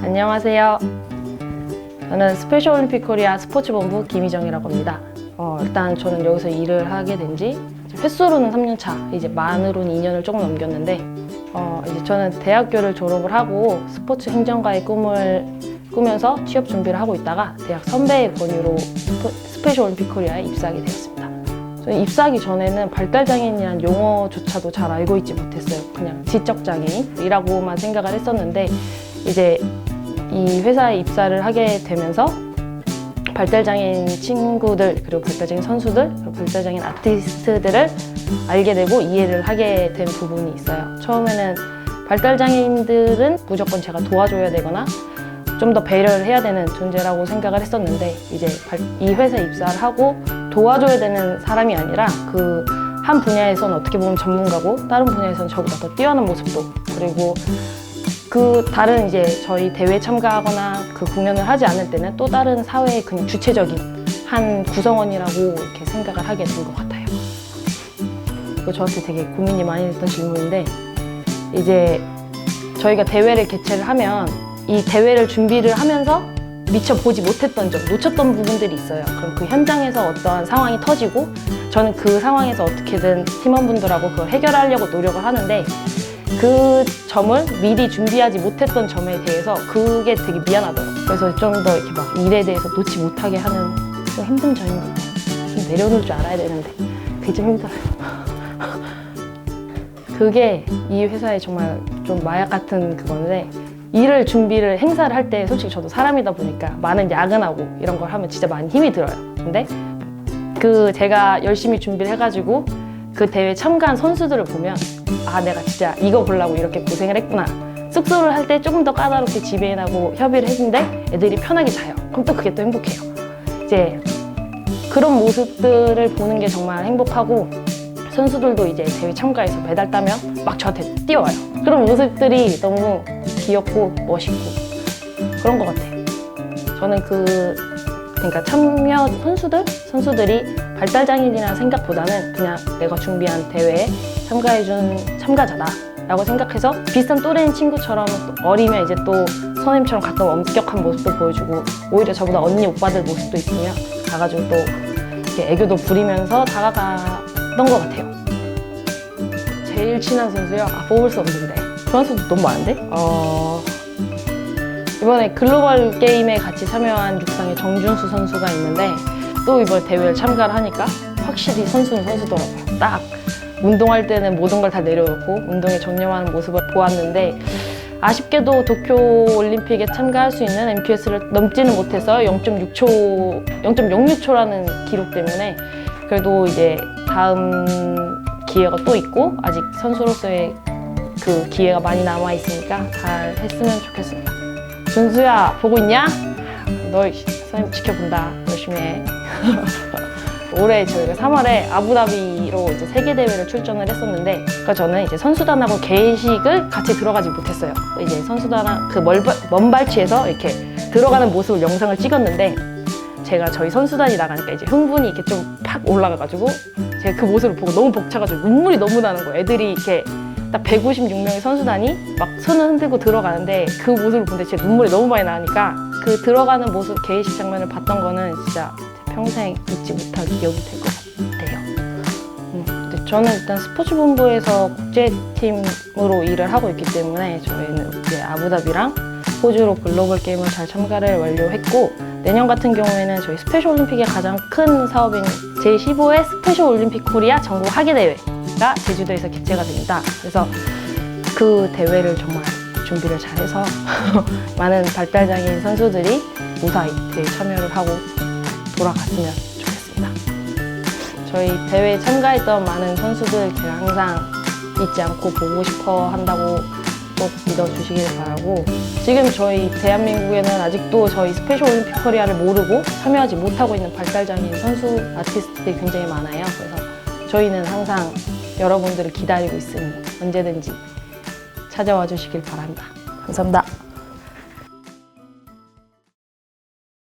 안녕하세요. 저는 스페셜 올림픽 코리아 스포츠 본부 김희정이라고 합니다. 어, 일단 저는 여기서 일을 하게 된 지 횟수로는 3년 차, 이제 만으로는 2년을 조금 넘겼는데 어, 이제 저는 대학교를 졸업을 하고 스포츠 행정가의 꿈을 꾸면서 취업 준비를 하고 있다가 대학 선배의 권유로 스페셜 올림픽 코리아에 입사하게 되었습니다. 저는 입사하기 전에는 발달장애인이라는 용어조차도 잘 알고 있지 못했어요. 그냥 지적장애인이라고만 생각을 했었는데 이제 이 회사에 입사를 하게 되면서 발달장애인 친구들 그리고 발달장애인 선수들 그리고 발달장애인 아티스트들을 알게 되고 이해를 하게 된 부분이 있어요. 처음에는 발달장애인들은 무조건 제가 도와줘야 되거나 좀 더 배려를 해야 되는 존재라고 생각을 했었는데 이제 발- 이 회사에 입사를 하고 도와줘야 되는 사람이 아니라 그 한 분야에서는 어떻게 보면 전문가고 다른 분야에서는 저보다 더 뛰어난 모습도 그리고 그 다른 이제 저희 대회에 참가하거나 그 공연을 하지 않을 때는 또 다른 사회의 그냥 주체적인 한 구성원이라고 이렇게 생각을 하게 된 것 같아요. 이거 저한테 되게 고민이 많이 됐던 질문인데 이제 저희가 대회를 개최를 하면 이 대회를 준비를 하면서 미처 보지 못했던 점, 놓쳤던 부분들이 있어요. 그럼 그 현장에서 어떠한 상황이 터지고 저는 그 상황에서 어떻게든 팀원분들하고 그걸 해결하려고 노력을 하는데 그 점을 미리 준비하지 못했던 점에 대해서 그게 되게 미안하더라고요. 그래서 좀 더 이렇게 막 일에 대해서 놓지 못하게 하는 좀 힘든 점인 것 같아요. 좀 내려놓을 줄 알아야 되는데 그게 좀 힘들어요. 그게 이 회사의 정말 좀 마약 같은 그건데 일을 준비를 행사를 할 때 솔직히 저도 사람이다 보니까 많은 야근하고 이런 걸 하면 진짜 많이 힘이 들어요. 근데 그 제가 열심히 준비를 해가지고 그 대회 참가한 선수들을 보면 아 내가 진짜 이거 보려고 이렇게 고생을 했구나. 숙소를 할 때 조금 더 까다롭게 지배인하고 협의를 했는데 애들이 편하게 자요. 그럼 또 그게 또 행복해요. 이제 그런 모습들을 보는 게 정말 행복하고 선수들도 이제 대회 참가해서 메달 따면 막 저한테 뛰어와요. 그런 모습들이 너무 귀엽고 멋있고 그런 것 같아요. 저는 그 그러니까 참여 선수들 선수들이 발달 장애인이라는 생각보다는 그냥 내가 준비한 대회에 참가해준 참가자다 라고 생각해서 비슷한 또래인 친구처럼 또 어리면 이제 또 선생님처럼 가끔 엄격한 모습도 보여주고 오히려 저보다 언니 오빠들 모습도 있으면 가가지고 또 이렇게 애교도 부리면서 다가갔던 것 같아요. 제일 친한 선수요? 아 뽑을 수 없는데 그런 선수 너무 많은데? 어... 이번에 글로벌 게임에 같이 참여한 육상의 정준수 선수가 있는데 또 이번 대회를 참가를 하니까 확실히 선수는 선수더라고요. 딱 운동할 때는 모든 걸 다 내려놓고 운동에 전념하는 모습을 보았는데 아쉽게도 도쿄 올림픽에 참가할 수 있는 MQS를 넘지는 못해서 0.6초, 0.06초라는 기록 때문에 그래도 이제 다음 기회가 또 있고 아직 선수로서의 그 기회가 많이 남아 있으니까 잘 했으면 좋겠습니다. 준수야 보고 있냐? 너 선생님 지켜본다. 열심히 해. 올해 저희가 3월에 아부다비로 이제 세계 대회를 출전을 했었는데 그러니까 저는 이제 선수단하고 개식을 같이 들어가지 못했어요. 이제 선수단랑 그 멀바, 먼발치에서 이렇게 들어가는 모습을 영상을 찍었는데 제가 저희 선수단이 나가니까 이제 흥분이 이렇게 좀 팍 올라가가지고 제가 그 모습을 보고 너무 벅차가지고 눈물이 너무 나는 거예요. 애들이 이렇게 딱 156명의 선수단이 막 손을 흔들고 들어가는데 그 모습을 보는데 진짜 눈물이 너무 많이 나니까 그 들어가는 모습 개회식 장면을 봤던 거는 진짜 제 평생 잊지 못할 기억이 될 것 같아요. 음, 저는 일단 스포츠 본부에서 국제팀으로 일을 하고 있기 때문에 저희는 이제 아부다비랑 호주로 글로벌 게임을 잘 참가를 완료했고 내년 같은 경우에는 저희 스페셜 올림픽의 가장 큰 사업인 제15회 스페셜 올림픽 코리아 전국 하계 대회가 제주도에서 개최가 됩니다. 그래서 그 대회를 정말 준비를 잘해서 많은 발달 장애인 선수들이 무사히 대회 참여를 하고 돌아갔으면 좋겠습니다. 저희 대회에 참가했던 많은 선수들 제가 항상 잊지 않고 보고 싶어 한다고 꼭 믿어주시길 바라고 지금 저희 대한민국에는 아직도 저희 스페셜 올림픽 코리아를 모르고 참여하지 못하고 있는 발달장애인 선수 아티스트들이 굉장히 많아요. 그래서 저희는 항상 여러분들을 기다리고 있으니 언제든지 찾아와 주시길 바랍니다. 감사합니다.